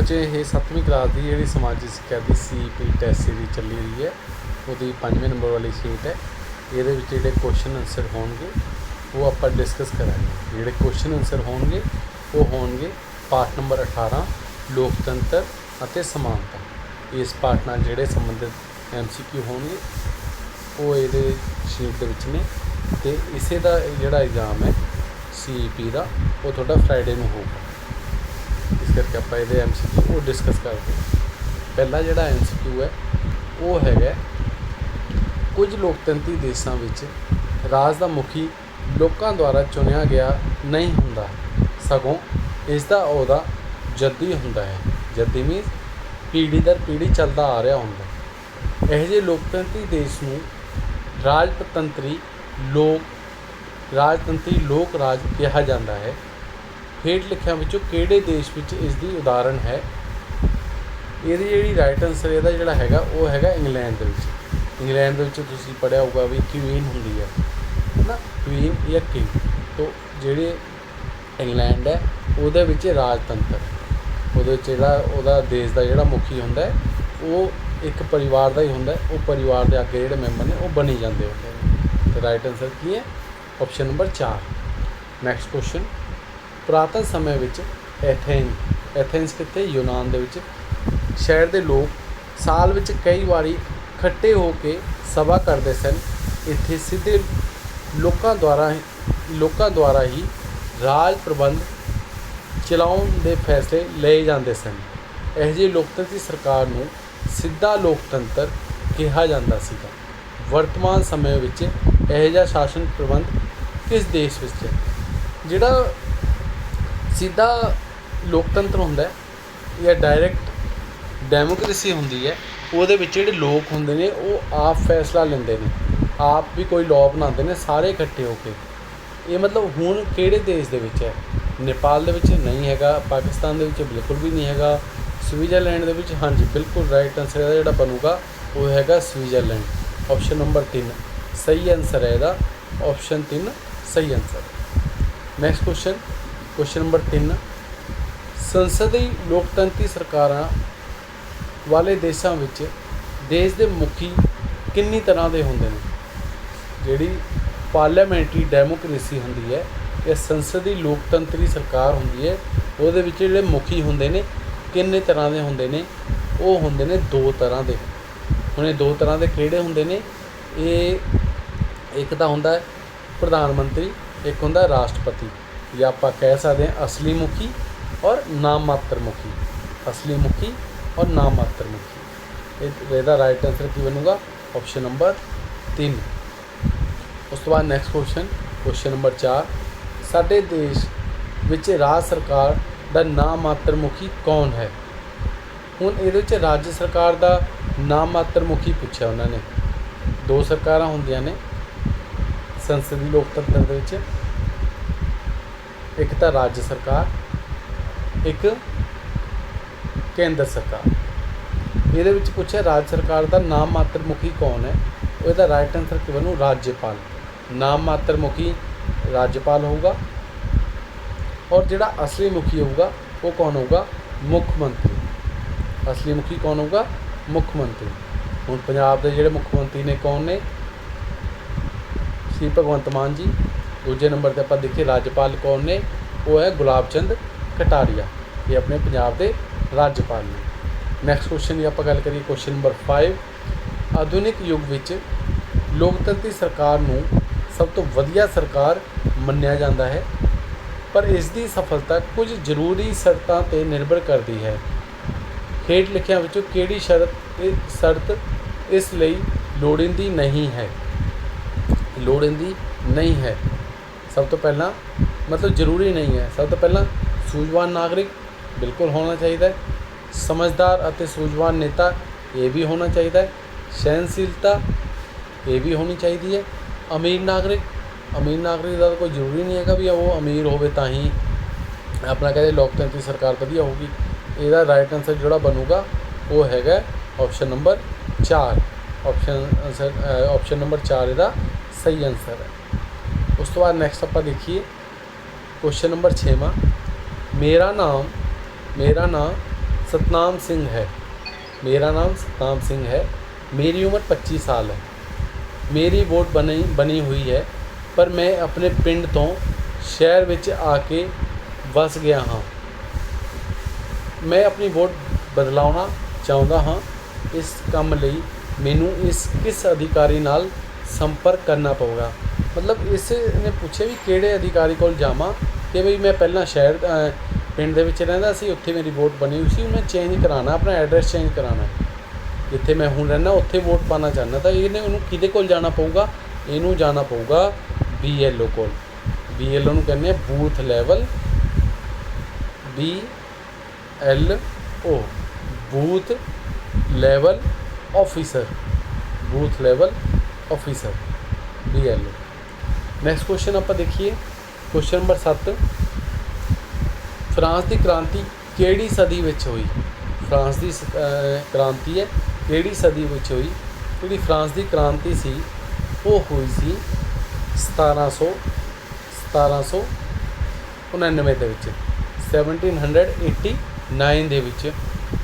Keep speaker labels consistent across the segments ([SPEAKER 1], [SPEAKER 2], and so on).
[SPEAKER 1] ਬੱਚੇ ਇਹ 7ਵੀਂ ਕਲਾਸ ਦੀ ਜਿਹੜੀ ਸਮਾਜਿਕ ਸਿੱਖਿਆ ਦੀ ਸੀਪੀ ਟੈਸਟ ਦੀ ਚੱਲੀ ਰਹੀ ਹੈ, ਉਹਦੀ 5ਵੇਂ ਨੰਬਰ ਵਾਲੀ ਸ਼ੀਟ ਹੈ। ਇਹਦੇ ਵਿੱਚ ਜਿਹੜੇ ਕੁਐਸਚਨ ਆਨਸਰ ਹੋਣਗੇ, ਉਹ ਆਪਾਂ ਡਿਸਕਸ ਕਰਾਂਗੇ। ਜਿਹੜੇ ਕੁਐਸਚਨ ਆਨਸਰ ਹੋਣਗੇ, ਉਹ ਹੋਣਗੇ ਪਾਠ ਨੰਬਰ 18 ਲੋਕਤੰਤਰ ਅਤੇ ਸਮਾਨਤਾ। ਇਸ ਪਾਠ ਨਾਲ ਜਿਹੜੇ ਸੰਬੰਧਿਤ ਐਮਸੀਕਿਊ ਹੋਣਗੇ, ਉਹ ਇਹਦੇ ਸ਼ੀਟ ਦੇ ਵਿੱਚ ਨੇ ਤੇ ਇਸੇ ਦਾ ਜਿਹੜਾ ਐਗਜ਼ਾਮ ਹੈ ਸੀਈਪੀ ਦਾ, ਉਹ ਤੁਹਾਡਾ ਫਰਾਈਡੇ ਨੂੰ ਹੋਊਗਾ। ਇਸ ਕਰਕੇ ਆਪਾਂ ਇਹਦੇ ਐਮਸੀਕਿਊ ਉਹ ਡਿਸਕਸ ਕਰਦੇ ਹਾਂ। ਪਹਿਲਾ ਜਿਹੜਾ ਐਮਸੀਕਿਊ ਹੈ, ਉਹ ਹੈਗਾ ਕੁਝ ਲੋਕਤੰਤਰੀ ਦੇਸ਼ਾਂ ਵਿੱਚ ਰਾਜ ਦਾ ਮੁਖੀ ਲੋਕਾਂ ਦੁਆਰਾ ਚੁਣਿਆ ਗਿਆ ਨਹੀਂ ਹੁੰਦਾ। ਸਗੋਂ ਇਸ ਦਾ ਅਹੁਦਾ ਜੱਦੀ ਹੁੰਦਾ ਹੈ। ਜੱਦੀ ਮੀਨਸ ਪੀੜ੍ਹੀ ਦਰ ਪੀੜ੍ਹੀ ਚੱਲਦਾ ਆ ਰਿਹਾ ਹੁੰਦਾ ਇਹ ਜਿਹੇ ਲੋਕਤੰਤਰੀ ਦੇਸ਼ ਨੂੰ ਰਾਜਤੰਤਰੀ ਲੋਕ ਰਾਜਤੰਤਰੀ ਲੋਕ ਰਾਜ ਕਿਹਾ ਜਾਂਦਾ ਹੈ। ਹੇਠ ਲਿਖਿਆਂ ਵਿੱਚੋਂ ਕਿਹੜੇ ਦੇਸ਼ ਵਿੱਚ ਇਸ ਦੀ ਉਦਾਹਰਣ ਹੈ? ਇਹਦੀ ਜਿਹੜੀ ਰਾਈਟ ਆਨਸਰ ਇਹਦਾ ਜਿਹੜਾ ਹੈਗਾ, ਉਹ ਹੈਗਾ ਇੰਗਲੈਂਡ ਦੇ ਵਿੱਚ। ਇੰਗਲੈਂਡ ਦੇ ਵਿੱਚ ਤੁਸੀਂ ਪੜਿਆ ਹੋਊਗਾ ਵੀ ਕੁਈਨ ਹੁੰਦੀ ਹੈ ਨਾ ਕੁਈਨ ਜਾਂ ਕਿੰਗ। ਤੋਂ ਜਿਹੜੇ ਇੰਗਲੈਂਡ ਹੈ, ਉਹਦੇ ਵਿੱਚ ਰਾਜਤੰਤਰ। ਉਹਦੇ ਵਿੱਚ ਜਿਹੜਾ, ਉਹਦਾ ਦੇਸ਼ ਦਾ ਜਿਹੜਾ ਮੁਖੀ ਹੁੰਦਾ ਹੈ, ਉਹ ਇੱਕ ਪਰਿਵਾਰ ਦਾ ਹੀ ਹੁੰਦਾ ਉਹ ਪਰਿਵਾਰ ਦੇ ਅੱਗੇ ਜਿਹੜੇ ਮੈਂਬਰ ਨੇ, ਉਹ ਬਣੀ ਜਾਂਦੇ ਹੁੰਦੇ ਨੇ। ਤੇ ਰਾਈਟ ਆਨਸਰ ਕੀ ਹੈ? ਆਪਸ਼ਨ ਨੰਬਰ 4 ਨੈਕਸਟ ਕੁਐਸਚਨ ਪੁਰਾਤਨ ਸਮੇਂ ਵਿੱਚ ਐਥੇਨ, ਐਥੇਨਸ ਕਿੱਥੇ? ਯੂਨਾਨ ਦੇ ਵਿੱਚ। ਸ਼ਹਿਰ ਦੇ ਲੋਕ ਸਾਲ ਵਿੱਚ ਕਈ ਵਾਰੀ ਇਕੱਠੇ ਹੋ ਕੇ ਸਭਾ ਕਰਦੇ ਸਨ। ਇੱਥੇ ਸਿੱਧੇ ਲੋਕਾਂ ਦੁਆਰਾ ਲੋਕਾਂ ਦੁਆਰਾ ਹੀ ਰਾਜ ਪ੍ਰਬੰਧ ਚਲਾਉਣ ਦੇ ਫੈਸਲੇ ਲਏ ਜਾਂਦੇ ਸਨ। ਇਹ ਜਿਹੀ ਲੋਕਤੰਤਰੀ ਸਰਕਾਰ ਨੂੰ ਸਿੱਧਾ ਲੋਕਤੰਤਰ ਕਿਹਾ ਜਾਂਦਾ ਸੀਗਾ। ਵਰਤਮਾਨ ਸਮੇਂ ਵਿੱਚ ਇਹ ਜਿਹਾ ਸ਼ਾਸਨ ਪ੍ਰਬੰਧ ਕਿਸ ਦੇਸ਼ ਵਿੱਚ ਹੈ? ਜਿਹੜਾ ਸਿੱਧਾ ਲੋਕਤੰਤਰ ਹੁੰਦਾ ਜਾਂ ਡਾਇਰੈਕਟ ਡੈਮੋਕ੍ਰੇਸੀ ਹੁੰਦੀ ਹੈ, ਉਹਦੇ ਵਿੱਚ ਜਿਹੜੇ ਲੋਕ ਹੁੰਦੇ ਨੇ, ਉਹ ਆਪ ਫੈਸਲਾ ਲੈਂਦੇ ਨੇ, ਆਪ ਵੀ ਕੋਈ ਲਾਅ ਬਣਾਉਂਦੇ ਨੇ, ਸਾਰੇ ਇਕੱਠੇ ਹੋ ਕੇ। ਇਹ ਮਤਲਬ ਹੁਣ ਕਿਹੜੇ ਦੇਸ਼ ਦੇ ਵਿੱਚ ਹੈ? ਨੇਪਾਲ ਦੇ ਵਿੱਚ ਨਹੀਂ ਹੈਗਾ, ਪਾਕਿਸਤਾਨ ਦੇ ਵਿੱਚ ਬਿਲਕੁਲ ਵੀ ਨਹੀਂ ਹੈਗਾ, ਸਵਿਟਜ਼ਰਲੈਂਡ ਦੇ ਵਿੱਚ ਹਾਂਜੀ, ਬਿਲਕੁਲ ਰਾਈਟ ਆਨਸਰ ਇਹਦਾ ਜਿਹੜਾ ਬਣੂਗਾ, ਉਹ ਹੈਗਾ ਸਵਿਟਜ਼ਰਲੈਂਡ। ਆਪਸ਼ਨ ਨੰਬਰ 3 ਸਹੀ ਆਨਸਰ ਹੈ ਇਹਦਾ ਆਪਸ਼ਨ 3 ਸਹੀ answer next question question number 3 ਸੰਸਦੀ ਲੋਕਤੰਤਰੀ ਸਰਕਾਰਾਂ ਵਾਲੇ ਦੇਸ਼ਾਂ ਵਿੱਚ ਦੇਸ਼ ਦੇ ਮੁਖੀ ਕਿੰਨੀ ਤਰ੍ਹਾਂ ਦੇ ਹੁੰਦੇ ਨੇ? ਜਿਹੜੀ ਪਾਰਲੀਮੈਂਟਰੀ ਡੈਮੋਕ੍ਰੇਸੀ ਹੁੰਦੀ ਹੈ ਇਹ ਸੰਸਦੀ ਲੋਕਤੰਤਰੀ ਸਰਕਾਰ ਹੁੰਦੀ ਹੈ, ਉਹਦੇ ਵਿੱਚ ਜਿਹੜੇ ਮੁਖੀ ਹੁੰਦੇ ਨੇ, ਕਿੰਨੇ ਤਰ੍ਹਾਂ ਦੇ ਹੁੰਦੇ ਨੇ? ਉਹ ਹੁੰਦੇ ਨੇ ਦੋ ਤਰ੍ਹਾਂ ਦੇ। ਹੁਣ ਇਹ ਦੋ ਤਰ੍ਹਾਂ ਦੇ ਕਿਹੜੇ ਹੁੰਦੇ ਨੇ? ਇਹ ਇੱਕ ਤਾਂ ਹੁੰਦਾ ਹੈ ਪ੍ਰਧਾਨ ਮੰਤਰੀ, ਇੱਕ ਹੁੰਦਾ ਰਾਸ਼ਟਰਪਤੀ। ਜਾਂ ਆਪਾਂ ਕਹਿ ਸਕਦੇ ਹਾਂ ਅਸਲੀ ਮੁਖੀ ਔਰ ਨਾਮ ਮਾਤਰ ਮੁਖੀ ਅਸਲੀ ਮੁਖੀ ਔਰ ਨਾਮ ਮਾਤਰ ਮੁਖੀ ਇਹ ਇਹਦਾ ਰਾਈਟ ਆਨਸਰ ਕੀ ਬਣੂਗਾ? ਆਪਸ਼ਨ ਨੰਬਰ 3 ਉਸ ਤੋਂ ਬਾਅਦ ਨੈਕਸਟ ਕੁਐਸਚਨ ਕੁਐਸਚਨ ਨੰਬਰ 4 ਸਾਡੇ ਦੇਸ਼ ਵਿੱਚ ਰਾਜ ਸਰਕਾਰ ਦਾ ਨਾਮ ਮਾਤਰ ਮੁਖੀ ਕੌਣ ਹੈ? ਹੁਣ ਇਹਦੇ ਵਿੱਚ ਰਾਜ ਸਰਕਾਰ ਦਾ ਨਾਮ ਮਾਤਰ ਮੁਖੀ ਪੁੱਛਿਆ ਉਹਨਾਂ ਨੇ। ਦੋ ਸਰਕਾਰਾਂ ਹੁੰਦੀਆਂ ਨੇ ਸੰਸਦੀ ਲੋਕਤੰਤਰ ਦੇ ਵਿੱਚ। ਇੱਕ ਤਾਂ ਰਾਜ ਸਰਕਾਰ, ਇੱਕ ਕੇਂਦਰ ਸਰਕਾਰ। ਇਹਦੇ ਵਿੱਚ ਪੁੱਛਿਆ, ਰਾਜ ਸਰਕਾਰ ਦਾ ਨਾਮ ਮਾਤਰ ਮੁਖੀ ਕੌਣ ਹੈ? ਉਹਦਾ ਰਾਈਟ ਆਨਸਰ ਕਿ ਬਣੂ ਰਾਜਪਾਲ। ਨਾਮ ਮਾਤਰ ਮੁਖੀ ਰਾਜਪਾਲ ਹੋਊਗਾ ਔਰ ਜਿਹੜਾ ਅਸਲੀ ਮੁਖੀ ਹੋਊਗਾ, ਉਹ ਕੌਣ ਹੋਊਗਾ? ਮੁੱਖ ਮੰਤਰੀ। ਅਸਲੀ ਮੁਖੀ ਕੌਣ ਹੋਊਗਾ? ਮੁੱਖ ਮੰਤਰੀ। ਹੁਣ ਪੰਜਾਬ ਦੇ ਜਿਹੜੇ ਮੁੱਖ ਮੰਤਰੀ ਨੇ ਕੌਣ ਨੇ? ਸ਼੍ਰੀ ਭਗਵੰਤ ਮਾਨ ਜੀ ਦੂਜੇ ਨੰਬਰ ਤੇ ਆਪਾਂ ਦੇਖੀਏ, ਰਾਜਪਾਲ ਕੌਣ ਨੇ? ਉਹ ਹੈ ਗੁਲਾਬ ਚੰਦ ਕਟਾਰੀਆ। ਇਹ ਆਪਣੇ ਪੰਜਾਬ ਦੇ ਰਾਜਪਾਲ ਨੇ। ਨੈਕਸਟ ਕੁਐਸਚਨ ਦੀ ਆਪਾਂ ਗੱਲ ਕਰੀਏ ਕੁਐਸਚਨ ਨੰਬਰ 5 ਆਧੁਨਿਕ ਯੁੱਗ ਵਿੱਚ ਲੋਕਤੰਤਰੀ ਸਰਕਾਰ ਨੂੰ ਸਭ ਤੋਂ ਵਧੀਆ ਸਰਕਾਰ ਮੰਨਿਆ ਜਾਂਦਾ ਹੈ, ਪਰ ਇਸ ਦੀ ਸਫਲਤਾ ਕੁਝ ਜ਼ਰੂਰੀ ਸ਼ਰਤਾਂ ਤੇ ਨਿਰਭਰ ਕਰਦੀ ਹੈ। ਹੇਠ ਲਿਖਿਆਂ ਵਿੱਚੋਂ ਕਿਹੜੀ ਸ਼ਰਤ ਇਹ ਸ਼ਰਤ ਇਸ ਲਈ ਲੋੜੀਂਦੀ ਨਹੀਂ ਹੈ? ਲੋੜੀਂਦੀ ਨਹੀਂ ਹੈ। ਸਭ ਤੋਂ ਪਹਿਲਾਂ ਮਤਲਬ ਜ਼ਰੂਰੀ ਨਹੀਂ ਹੈ। ਸਭ ਤੋਂ ਪਹਿਲਾਂ ਸੂਝਵਾਨ ਨਾਗਰਿਕ ਬਿਲਕੁਲ ਹੋਣਾ ਚਾਹੀਦਾ ਸਮਝਦਾਰ ਅਤੇ ਸੂਝਵਾਨ ਨੇਤਾ ਇਹ ਵੀ ਹੋਣਾ ਚਾਹੀਦਾ ਸਹਿਣਸ਼ੀਲਤਾ ਇਹ ਵੀ ਹੋਣੀ ਚਾਹੀਦੀ ਹੈ। ਅਮੀਰ ਨਾਗਰਿਕ ਅਮੀਰ ਨਾਗਰਿਕ ਦਾ ਤਾਂ ਕੋਈ ਜ਼ਰੂਰੀ ਨਹੀਂ ਹੈਗਾ ਵੀ ਉਹ ਅਮੀਰ ਹੋਵੇ ਤਾਂ ਹੀ ਆਪਣਾ ਕਹਿੰਦੇ ਲੋਕਤੰਤਰੀ ਸਰਕਾਰ ਵਧੀਆ ਹੋਊਗੀ। ਇਹਦਾ ਰਾਈਟ ਆਨਸਰ ਜਿਹੜਾ ਬਣੂਗਾ ਉਹ ਹੈਗਾ option number 4 option answer option number 4 ਇਹਦਾ ਸਹੀ ਆਨਸਰ ਹੈ। ਉਸ ਤੋਂ ਬਾਅਦ ਨੈਕਸਟ ਆਪਾਂ ਦੇਖੀਏ ਕੁਐਸਚਨ ਨੰਬਰ 6ਵਾਂ ਮੇਰਾ ਨਾਮ ਮੇਰਾ ਨਾਮ ਸਤਨਾਮ ਸਿੰਘ ਹੈ। ਮੇਰਾ ਨਾਮ ਸਤਨਾਮ ਸਿੰਘ ਹੈ। ਮੇਰੀ ਉਮਰ 25 ਸਾਲ ਹੈ। ਮੇਰੀ ਵੋਟ ਬਣੀ ਬਣੀ ਹੋਈ ਹੈ, ਪਰ ਮੈਂ ਆਪਣੇ ਪਿੰਡ ਤੋਂ ਸ਼ਹਿਰ ਵਿੱਚ ਆ ਕੇ ਵਸ ਗਿਆ ਹਾਂ। ਮੈਂ ਆਪਣੀ ਵੋਟ ਬਦਲਾਉਣਾ ਚਾਹੁੰਦਾ ਹਾਂ। ਇਸ ਕੰਮ ਲਈ ਮੈਨੂੰ ਇਸ, ਕਿਸ ਅਧਿਕਾਰੀ ਨਾਲ ਸੰਪਰਕ ਕਰਨਾ ਪਊਗਾ? ਮਤਲਬ ਇਸ ਨੇ ਪੁੱਛਿਆ ਵੀ ਕਿਹੜੇ ਅਧਿਕਾਰੀ ਕੋਲ ਜਾਵਾਂ ਕਿ ਬਈ ਮੈਂ ਪਹਿਲਾਂ ਸ਼ਹਿਰ ਪਿੰਡ ਦੇ ਵਿੱਚ ਰਹਿੰਦਾ ਸੀ, ਉੱਥੇ ਮੇਰੀ ਵੋਟ ਬਣੀ ਹੋਈ ਸੀ ਮੈਂ ਚੇਂਜ ਕਰਾਉਣਾ, ਆਪਣਾ ਐਡਰੈਸ ਚੇਂਜ ਕਰਾਉਣਾ। ਜਿੱਥੇ ਮੈਂ ਹੁਣ ਰਹਿੰਦਾ, ਉੱਥੇ ਵੋਟ ਪਾਣਾ ਚਾਹੁੰਦਾ ਤਾਂ ਇਹਨੇ ਉਹਨੂੰ ਕਿਹਦੇ ਕੋਲ ਜਾਣਾ ਪਊਗਾ? ਇਹਨੂੰ ਜਾਣਾ ਪਊਗਾ ਬੀਐਲਓ ਕੋਲ। ਬੀਐਲਓ ਨੂੰ ਕਹਿੰਦੇ ਆ booth level B L O booth level officer booth level officer B L O next question ਆਪਾਂ ਦੇਖੀਏ। ਕੁਐਸਚਨ ਨੰਬਰ 7 ਫਰਾਂਸ ਦੀ ਕ੍ਰਾਂਤੀ ਕਿਹੜੀ ਸਦੀ ਵਿੱਚ ਹੋਈ? ਫਰਾਂਸ ਦੀ ਕ੍ਰਾਂਤੀ ਹੈ। ਕਿਹੜੀ ਸਦੀ ਵਿੱਚ ਹੋਈ? ਜਿਹੜੀ ਫਰਾਂਸ ਦੀ ਕ੍ਰਾਂਤੀ ਸੀ, ਉਹ ਹੋਈ ਸੀ 1700 1799 ਦੇ ਵਿੱਚ। 1789 ਦੇ ਵਿੱਚ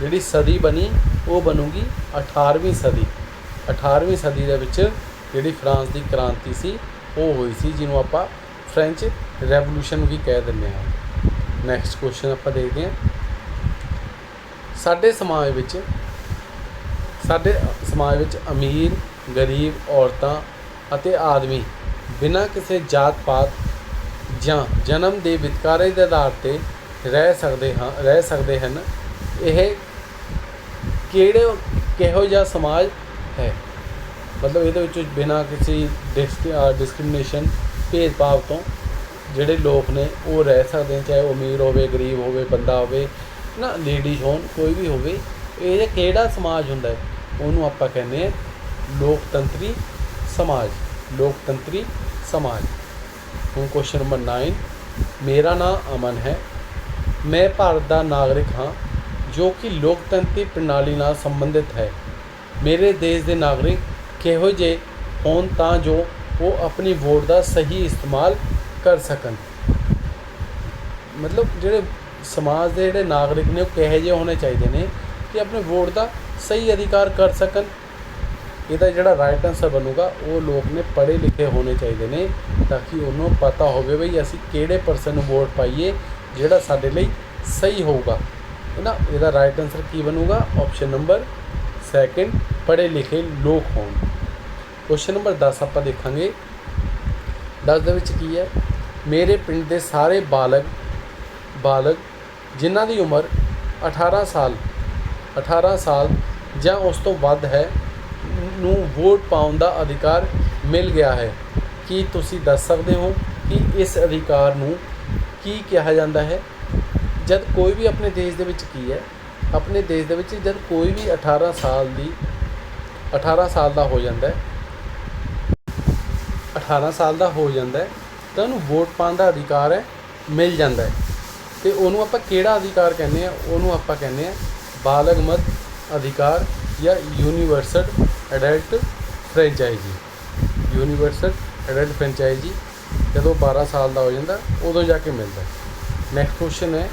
[SPEAKER 1] ਜਿਹੜੀ ਸਦੀ ਬਣੀ, ਉਹ ਬਣੂਗੀ 18ਵੀਂ ਸਦੀ। 18ਵੀਂ ਸਦੀ ਦੇ ਵਿੱਚ ਜਿਹੜੀ ਫਰਾਂਸ ਦੀ ਕ੍ਰਾਂਤੀ ਸੀ ਉਹ ਹੋਈ ਸੀ ਜਿਹਨੂੰ ਆਪਾਂ ਫ੍ਰੈਂਚ ਰੈਵੋਲੂਸ਼ਨ ਵੀ ਕਹਿ ਦਿੰਦੇ ਹਾਂ। ਨੈਕਸਟ ਕੁਐਸਚਨ ਆਪਾਂ ਦੇਖਦੇ ਹਾਂ। ਸਾਡੇ ਸਮਾਜ ਵਿੱਚ, ਸਾਡੇ ਸਮਾਜ ਵਿੱਚ ਅਮੀਰ, ਗਰੀਬ ਔਰਤਾਂ ਅਤੇ ਆਦਮੀ ਬਿਨਾਂ ਕਿਸੇ ਜਾਤ ਪਾਤ ਜਾਂ ਜਨਮ ਦੇ ਵਿਤਕਾਰੇ ਦੇ ਆਧਾਰ ਤੇ ਰਹਿ ਸਕਦੇ ਹਾਂ, ਰਹਿ ਸਕਦੇ ਹਨ। ਇਹ ਕਿਹੜੇ, ਕਿਹੋ ਜਿਹਾ ਸਮਾਜ ਹੈ? ਮਤਲਬ ਇਹਦੇ ਵਿੱਚ ਬਿਨਾਂ ਕਿਸੇ ਡਿਸਕ੍ਰਿਮੀਨੇਸ਼ਨ ਭੇਦਭਾਵ ਤੋਂ ਜਿਹੜੇ ਲੋਕ ਨੇ, ਉਹ ਰਹਿ ਸਕਦੇ ਚਾਹੇ ਉਹ ਅਮੀਰ ਹੋਵੇ, ਗਰੀਬ ਹੋਵੇ, ਬੰਦਾ ਹੋਵੇ, ਨਾ ਲੇਡੀਜ਼ ਹੋਣ, ਕੋਈ ਵੀ ਹੋਵੇ, ਇਹ ਕਿਹੜਾ ਸਮਾਜ ਹੁੰਦਾ ਹੈ? ਉਹਨੂੰ ਆਪਾਂ ਕਹਿੰਦੇ ਆ ਲੋਕਤੰਤਰੀ ਸਮਾਜ ਲੋਕਤੰਤਰੀ ਸਮਾਜ। ਹੁਣ ਕੁਐਸਚਨ ਨੰਬਰ 9 ਮੇਰਾ ਨਾਮ ਅਮਨ ਹੈ। ਮੈਂ ਭਾਰਤ ਦਾ ਨਾਗਰਿਕ ਹਾਂ, ਜੋ ਕਿ ਲੋਕਤੰਤਰੀ ਪ੍ਰਣਾਲੀ ਨਾਲ ਸੰਬੰਧਿਤ ਹੈ। ਮੇਰੇ ਦੇਸ਼ ਦੇ ਨਾਗਰਿਕ ਕਿਹੋ ਜਿਹੇ ਹੋਣ ਤਾਂ ਜੋ ਉਹ ਆਪਣੀ ਵੋਟ ਦਾ ਸਹੀ ਇਸਤੇਮਾਲ ਕਰ ਸਕਣ। ਮਤਲਬ ਜਿਹੜੇ ਸਮਾਜ ਦੇ ਜਿਹੜੇ ਨਾਗਰਿਕ ਨੇ ਉਹ ਕਿਹੋ ਜਿਹੇ ਹੋਣੇ ਚਾਹੀਦੇ ਨੇ ਕਿ ਆਪਣੇ ਵੋਟ ਦਾ ਸਹੀ ਅਧਿਕਾਰ ਕਰ ਸਕਣ। ਇਹਦਾ ਜਿਹੜਾ ਰਾਈਟ ਆਨਸਰ ਬਣੂਗਾ, ਉਹ ਲੋਕ ਨੇ ਪੜ੍ਹੇ ਲਿਖੇ ਹੋਣੇ ਚਾਹੀਦੇ ਨੇ ਤਾਂ ਕਿ ਉਹਨੂੰ ਪਤਾ ਹੋਵੇ ਵੀ ਅਸੀਂ ਕਿਹੜੇ ਪਰਸਨ ਨੂੰ ਵੋਟ ਪਾਈਏ, ਜਿਹੜਾ ਸਾਡੇ ਲਈ ਸਹੀ ਹੋਊਗਾ। ਹੈ ਨਾ? ਇਹਦਾ ਰਾਈਟ ਆਨਸਰ ਕੀ ਬਣੂਗਾ? ਆਪਸ਼ਨ ਨੰਬਰ ਸੈਕਿੰਡ ਪੜ੍ਹੇ ਲਿਖੇ ਲੋਕ ਹੋਣ। ਕੁਐਸਚਨ ਨੰਬਰ 10 ਆਪਾਂ ਦੇਖਾਂਗੇ। 10 ਦੇ ਵਿੱਚ ਕੀ ਹੈ? ਮੇਰੇ ਪਿੰਡ ਦੇ ਸਾਰੇ ਬਾਲਗ ਬਾਲਗ ਜਿਨ੍ਹਾਂ ਦੀ ਉਮਰ 18 ਸਾਲ 18 ਸਾਲ ਜਾਂ ਉਸ ਤੋਂ ਵੱਧ ਹੈ, ਨੂੰ ਵੋਟ ਪਾਉਣ ਦਾ ਅਧਿਕਾਰ ਮਿਲ ਗਿਆ ਹੈ। ਕੀ ਤੁਸੀਂ ਦੱਸ ਸਕਦੇ ਹੋ ਕਿ ਇਸ ਅਧਿਕਾਰ ਨੂੰ ਕੀ ਕਿਹਾ ਜਾਂਦਾ ਹੈ? ਜਦ ਕੋਈ ਵੀ ਆਪਣੇ ਦੇਸ਼ ਦੇ ਵਿੱਚ ਕੀ ਹੈ, ਆਪਣੇ ਦੇਸ਼ ਦੇ ਵਿੱਚ ਜਦ ਕੋਈ ਵੀ 18 ਸਾਲ ਦੀ 18 ਸਾਲ ਦਾ ਹੋ ਜਾਂਦਾ ਹੈ 18 ਸਾਲ ਦਾ ਹੋ ਜਾਂਦਾ ਹੈ ਤਾਂ ਉਹਨੂੰ ਵੋਟ ਪਾਉਣ ਦਾ ਅਧਿਕਾਰ ਹੈ, ਮਿਲ ਜਾਂਦਾ ਹੈ। ਤੇ ਉਹਨੂੰ ਆਪਾਂ ਕਿਹੜਾ ਅਧਿਕਾਰ ਕਹਿੰਦੇ ਆ ਉਹਨੂੰ ਆਪਾਂ ਕਹਿੰਦੇ ਆ ਬਾਲਗ ਮਤ ਅਧਿਕਾਰ ਜਾਂ universal adult franchise universal adult franchise ਜਦੋਂ 12 ਸਾਲ ਦਾ ਹੋ ਜਾਂਦਾ, ਉਦੋਂ ਜਾ ਕੇ ਮਿਲਦਾ ਨੈਕਸਟ ਕੁਐਸਚਨ ਹੈ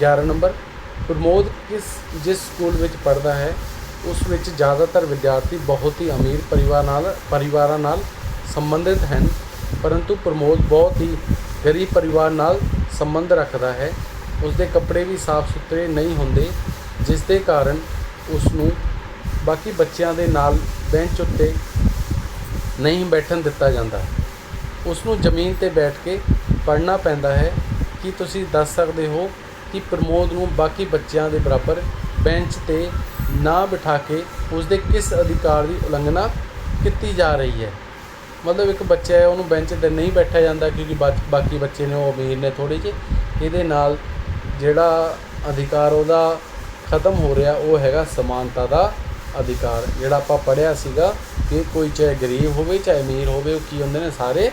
[SPEAKER 1] 11 ਨੰਬਰ। ਪ੍ਰਮੋਦ, ਕਿਸ, ਜਿਸ ਸਕੂਲ ਵਿੱਚ ਪੜ੍ਹਦਾ ਹੈ, ਉਸ ਵਿੱਚ ਜ਼ਿਆਦਾਤਰ ਵਿਦਿਆਰਥੀ ਬਹੁਤ ਹੀ ਅਮੀਰ ਪਰਿਵਾਰ ਨਾਲ, ਪਰਿਵਾਰਾਂ ਨਾਲ ਸੰਬੰਧਿਤ ਹਨ, ਪਰੰਤੂ ਪ੍ਰਮੋਦ ਬਹੁਤ ਹੀ ਗਰੀਬ ਪਰਿਵਾਰ ਨਾਲ ਸੰਬੰਧ ਰੱਖਦਾ ਹੈ। ਉਸ ਦੇ ਕੱਪੜੇ ਵੀ ਸਾਫ਼ ਸੁਥਰੇ ਨਹੀਂ ਹੁੰਦੇ, ਜਿਸ ਦੇ ਕਾਰਨ ਉਸ ਨੂੰ ਬਾਕੀ ਬੱਚਿਆਂ ਦੇ ਨਾਲ ਬੈਂਚ ਉੱਤੇ ਨਹੀਂ ਬੈਠਣ ਦਿੱਤਾ ਜਾਂਦਾ। ਉਸ ਨੂੰ ਜ਼ਮੀਨ ਤੇ ਬੈਠ ਕੇ ਪੜ੍ਹਨਾ ਪੈਂਦਾ ਹੈ। ਕੀ ਤੁਸੀਂ ਦੱਸ ਸਕਦੇ ਹੋ ਕਿ ਪ੍ਰਮੋਦ ਨੂੰ ਬਾਕੀ ਬੱਚਿਆਂ ਦੇ ਬਰਾਬਰ ਬੈਂਚ ਤੇ ਨਾ ਬਿਠਾ ਕੇ ਉਸ ਦੇ ਕਿਸ ਅਧਿਕਾਰ ਦੀ ਉਲੰਘਣਾ ਕੀਤੀ ਜਾ ਰਹੀ ਹੈ? ਮਤਲਬ ਇੱਕ ਬੱਚਾ ਹੈ, ਉਹਨੂੰ ਬੈਂਚ ਤੇ ਨਹੀਂ ਬੈਠਿਆ ਜਾਂਦਾ ਕਿਉਂਕਿ ਬਾਕ- ਬਾਕੀ ਬੱਚੇ ਨੇ ਉਹ ਅਮੀਰ ਨੇ ਥੋੜ੍ਹੇ ਜਿਹੇ। ਇਹਦੇ ਨਾਲ ਜਿਹੜਾ ਅਧਿਕਾਰ ਉਹਦਾ ਖਤਮ ਹੋ ਰਿਹਾ, ਉਹ ਹੈਗਾ ਸਮਾਨਤਾ ਦਾ ਅਧਿਕਾਰ। ਜਿਹੜਾ ਆਪਾਂ ਪੜ੍ਹਿਆ ਸੀਗਾ ਕਿ ਕੋਈ ਚਾਹੇ ਗਰੀਬ ਹੋਵੇ, ਚਾਹੇ ਅਮੀਰ ਹੋਵੇ, ਉਹ ਕੀ ਹੁੰਦੇ ਨੇ, ਸਾਰੇ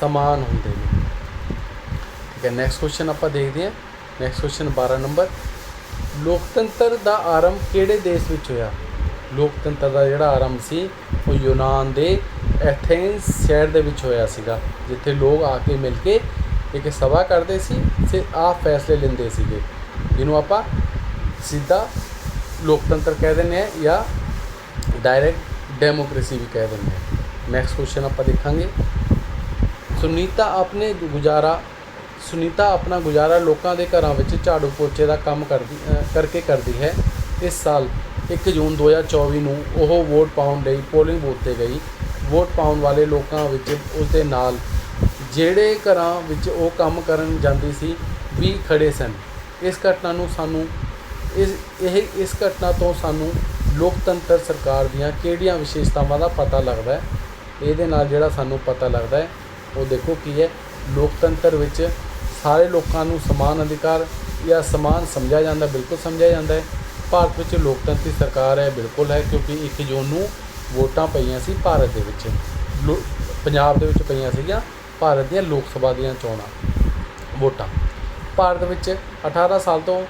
[SPEAKER 1] ਸਮਾਨ ਹੁੰਦੇ ਨੇ। ਠੀਕ ਹੈ ਨੈਕਸਟ ਕੁਐਸਚਨ ਆਪਾਂ ਦੇਖਦੇ ਹਾਂ। Next question 12 number. ਲੋਕਤੰਤਰ ਦਾ ਆਰੰਭ ਕਿਹੜੇ ਦੇਸ਼ ਵਿੱਚ ਹੋਇਆ? ਲੋਕਤੰਤਰ ਦਾ ਜਿਹੜਾ ਆਰੰਭ ਸੀ, ਉਹ ਯੂਨਾਨ ਦੇ ਐਥੇਨਸ ਸ਼ਹਿਰ ਦੇ ਵਿੱਚ ਹੋਇਆ ਸੀਗਾ, ਜਿੱਥੇ ਲੋਕ ਆ ਕੇ ਮਿਲ ਕੇ ਇੱਕ ਸਭਾ ਕਰਦੇ ਸੀ ਤੇ ਆਪ ਫੈਸਲੇ ਲੈਂਦੇ ਸੀਗੇ, ਜਿਹਨੂੰ ਆਪਾਂ ਸਿੱਧਾ ਲੋਕਤੰਤਰ ਕਹਿ ਦਿੰਦੇ ਆ ਜਾਂ ਡਾਇਰੈਕਟ ਡੈਮੋਕ੍ਰੇਸੀ ਵੀ ਕਹਿ ਦਿੰਦੇ ਆ ਨੈਕਸਟ ਕੁਐਸਚਨ ਆਪਾਂ ਦੇਖਾਂਗੇ। ਸੁਨੀਤਾ ਆਪਣੇ ਗੁਜ਼ਾਰਾ, ਸੁਨੀਤਾ ਆਪਣਾ ਗੁਜ਼ਾਰਾ ਲੋਕਾਂ ਦੇ ਘਰਾਂ ਵਿੱਚ ਝਾੜੂ ਪੋਚੇ ਦਾ ਕੰਮ ਕਰਦੀ ਕਰਕੇ ਕਰਦੀ ਹੈ। ਇਸ ਸਾਲ 1 ਜੂਨ 2024 ਨੂੰ ਉਹ ਵੋਟ ਪਾਉਣ ਲਈ ਪੋਲਿੰਗ ਬੂਥ ਤੇ ਗਈ। ਵੋਟ ਪਾਉਣ ਵਾਲੇ ਲੋਕਾਂ ਵਿੱਚ ਉਸ ਦੇ ਨਾਲ ਜਿਹੜੇ ਘਰਾਂ ਵਿੱਚ ਉਹ ਕੰਮ ਕਰਨ ਜਾਂਦੀ ਸੀ, ਵੀ ਖੜ੍ਹੇ ਸਨ। ਇਸ ਘਟਨਾ ਨੂੰ ਸਾਨੂੰ, ਇਸ, ਇਹ, ਇਸ ਘਟਨਾ ਤੋਂ ਸਾਨੂੰ ਲੋਕਤੰਤਰ ਸਰਕਾਰ ਦੀਆਂ ਕਿਹੜੀਆਂ ਵਿਸ਼ੇਸ਼ਤਾਵਾਂ ਦਾ ਪਤਾ ਲੱਗਦਾ ਹੈ? ਇਹਦੇ ਨਾਲ ਜਿਹੜਾ ਸਾਨੂੰ ਪਤਾ ਲੱਗਦਾ ਹੈ, ਉਹ ਦੇਖੋ ਕੀ ਹੈ। ਲੋਕਤੰਤਰ ਵਿੱਚ ਸਾਰੇ ਲੋਕਾਂ ਨੂੰ ਸਮਾਨ ਅਧਿਕਾਰ ਜਾਂ ਸਮਾਨ ਸਮਝਿਆ ਜਾਂਦਾ, ਬਿਲਕੁਲ ਸਮਝਿਆ ਜਾਂਦਾ ਹੈ। ਭਾਰਤ ਵਿੱਚ ਲੋਕਤੰਤਰੀ ਸਰਕਾਰ ਹੈ, ਬਿਲਕੁਲ ਹੈ, ਕਿਉਂਕਿ 1 ਜੂਨ ਨੂੰ ਵੋਟਾਂ ਪਈਆਂ ਸੀ ਭਾਰਤ ਦੇ ਵਿੱਚ। ਲੋ- ਪੰਜਾਬ ਦੇ ਵਿੱਚ ਪਈਆਂ ਸੀਗੀਆਂ, ਭਾਰਤ ਦੀਆਂ ਲੋਕ ਸਭਾ ਦੀਆਂ ਚੋਣਾਂ, ਵੋਟਾਂ। ਭਾਰਤ ਵਿੱਚ 18 ਸਾਲ ਤੋਂ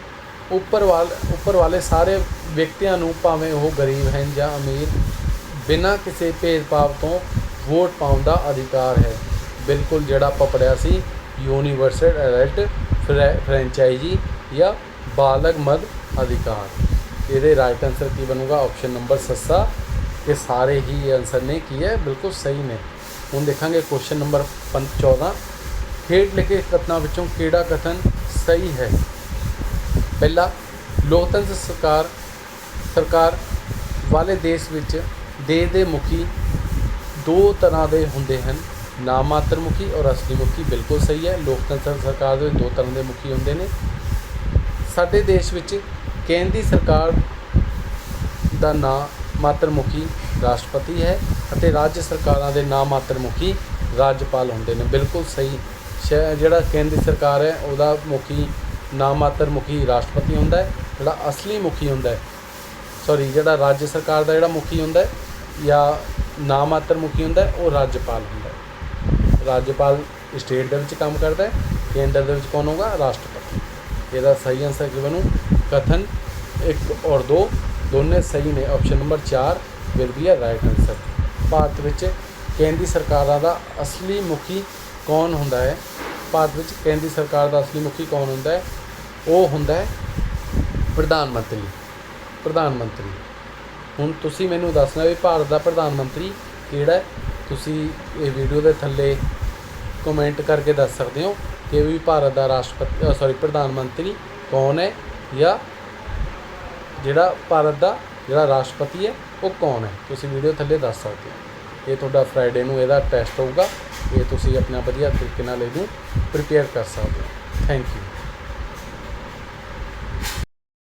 [SPEAKER 1] ਉੱਪਰ ਵਾਲ ਉੱਪਰ ਵਾਲੇ ਸਾਰੇ ਵਿਅਕਤੀਆਂ ਨੂੰ ਭਾਵੇਂ ਉਹ ਗਰੀਬ ਹਨ ਜਾਂ ਅਮੀਰ, ਬਿਨਾਂ ਕਿਸੇ ਭੇਦਭਾਵ ਤੋਂ ਵੋਟ ਪਾਉਣ ਦਾ ਅਧਿਕਾਰ ਹੈ। ਬਿਲਕੁਲ ਜਿਹੜਾ ਆਪਾਂ ਸੀ ਯੂਨੀਵਰਸਲ ਅਡਲਟ ਫਰੈਂਚਾਈਜੀ ਜਾਂ ਬਾਲਗ ਮਦ ਅਧਿਕਾਰ। ਇਹਦੇ ਰਾਈਟ ਆਨਸਰ ਕੀ ਬਣੂਗਾ? ਆਪਸ਼ਨ ਨੰਬਰ ਸੱਸਾ ਇਹ ਸਾਰੇ ਹੀ ਆਨਸਰ ਨੇ, ਕੀ ਹੈ? ਬਿਲਕੁਲ ਸਹੀ ਨੇ। ਹੁਣ ਦੇਖਾਂਗੇ ਕੁਐਸਚਨ ਨੰਬਰ 14 ਖੇਡ ਲਿਖੇ ਕਥਨਾਂ ਵਿੱਚੋਂ ਕਿਹੜਾ ਕਥਨ ਸਹੀ ਹੈ? ਪਹਿਲਾ, ਲੋਕਤੰਤਰ ਸਰਕਾਰ ਸਰਕਾਰ ਵਾਲੇ ਦੇਸ਼ ਵਿੱਚ ਦੇਸ਼ ਦੇ ਮੁਖੀ ਦੋ ਤਰ੍ਹਾਂ ਦੇ ਹੁੰਦੇ ਹਨ। ਨਾਮਾਤਰ ਮੁਖੀ ਔਰ ਅਸਲੀ ਮੁਖੀ ਬਿਲਕੁਲ ਸਹੀ ਹੈ। ਲੋਕਤੰਤਰ ਸਰਕਾਰ ਦੇ ਦੋ ਤਰ੍ਹਾਂ ਦੇ ਮੁਖੀ ਹੁੰਦੇ ਨੇ। ਸਾਡੇ ਦੇਸ਼ ਵਿੱਚ ਕੇਂਦਰੀ ਸਰਕਾਰ ਦਾ ਨਾਂ ਮਾਤਰ ਮੁਖੀ ਰਾਸ਼ਟਰਪਤੀ ਹੈ ਅਤੇ ਰਾਜ ਸਰਕਾਰਾਂ ਦੇ ਨਾਂ ਮਾਤਰ ਮੁਖੀ ਰਾਜਪਾਲ ਹੁੰਦੇ ਨੇ। ਬਿਲਕੁਲ ਸਹੀ। ਸ਼ੈ- ਜਿਹੜਾ ਕੇਂਦਰੀ ਸਰਕਾਰ ਹੈ, ਉਹਦਾ ਮੁਖੀ ਨਾਂ ਮਾਤਰ ਮੁਖੀ ਰਾਸ਼ਟਰਪਤੀ ਹੁੰਦਾ ਹੈ, ਜਿਹੜਾ ਅਸਲੀ ਮੁਖੀ ਹੁੰਦਾ ਹੈ। ਸੌਰੀ ਜਿਹੜਾ ਰਾਜ ਸਰਕਾਰ ਦਾ ਜਿਹੜਾ ਮੁਖੀ ਹੁੰਦਾ ਹੈ ਜਾਂ ਨਾਂ ਮਾਤਰ ਮੁਖੀ ਹੁੰਦਾ ਹੈ, ਉਹ ਰਾਜਪਾਲ ਹੁੰਦਾ ਹੈ। ਰਾਜਪਾਲ ਸਟੇਟ ਦੇ ਵਿੱਚ ਕੰਮ ਕਰਦਾ ਹੈ, ਕੇਂਦਰ ਦੇ ਵਿੱਚ ਕੌਣ ਹੋਗਾ ਰਾਸ਼ਟਰਪਤੀ। ਇਹਦਾ ਸਹੀ ਆਨਸਰ ਕੀ ਬਣੂ? ਕਥਨ 1 ਔਰ 2 ਦੋਨੇ ਸਹੀ ਨੇ। Option number 4 will be a right answer Bharat ਵਿੱਚ ਕੇਂਦਰੀ ਸਰਕਾਰਾਂ ਦਾ ਅਸਲੀ ਮੁਖੀ ਕੌਣ ਹੁੰਦਾ ਹੈ? ਭਾਰਤ ਵਿੱਚ ਕੇਂਦਰੀ ਸਰਕਾਰ ਦਾ ਅਸਲੀ ਮੁਖੀ ਕੌਣ ਹੁੰਦਾ ਹੈ? ਉਹ ਹੁੰਦਾ ਹੈ ਪ੍ਰਧਾਨ ਮੰਤਰੀ। ਪ੍ਰਧਾਨ ਮੰਤਰੀ। ਹੁਣ ਤੁਸੀਂ ਮੈਨੂੰ ਦੱਸਣਾ ਵੀ ਭਾਰਤ ਦਾ ਪ੍ਰਧਾਨ ਮੰਤਰੀ ਕਿਹੜਾ ਹੈ? ਤੁਸੀਂ ਇਹ ਵੀਡੀਓ ਦੇ ਥੱਲੇ ਕਮੈਂਟ ਕਰਕੇ ਦੱਸ ਸਕਦੇ ਹੋ ਕਿ ਵੀ ਭਾਰਤ ਦਾ ਰਾਸ਼ਟਰਪਤੀ ਸੌਰੀ ਪ੍ਰਧਾਨ ਮੰਤਰੀ ਕੌਣ ਹੈ ਜਾਂ ਜਿਹੜਾ ਭਾਰਤ ਦਾ ਜਿਹੜਾ ਰਾਸ਼ਟਰਪਤੀ ਹੈ, ਉਹ ਕੌਣ ਹੈ? ਤੁਸੀਂ ਵੀਡੀਓ ਥੱਲੇ ਦੱਸ ਸਕਦੇ ਹੋ। ਇਹ ਤੁਹਾਡਾ ਫਰਾਈਡੇ ਨੂੰ ਇਹਦਾ ਟੈਸਟ ਹੋਊਗਾ। ਇਹ ਤੁਸੀਂ ਆਪਣਾ ਵਧੀਆ ਤਰੀਕੇ ਨਾਲ ਇਹਨੂੰ ਪ੍ਰੀਪੇਅਰ ਕਰ ਸਕਦੇ ਹੋ। Thank you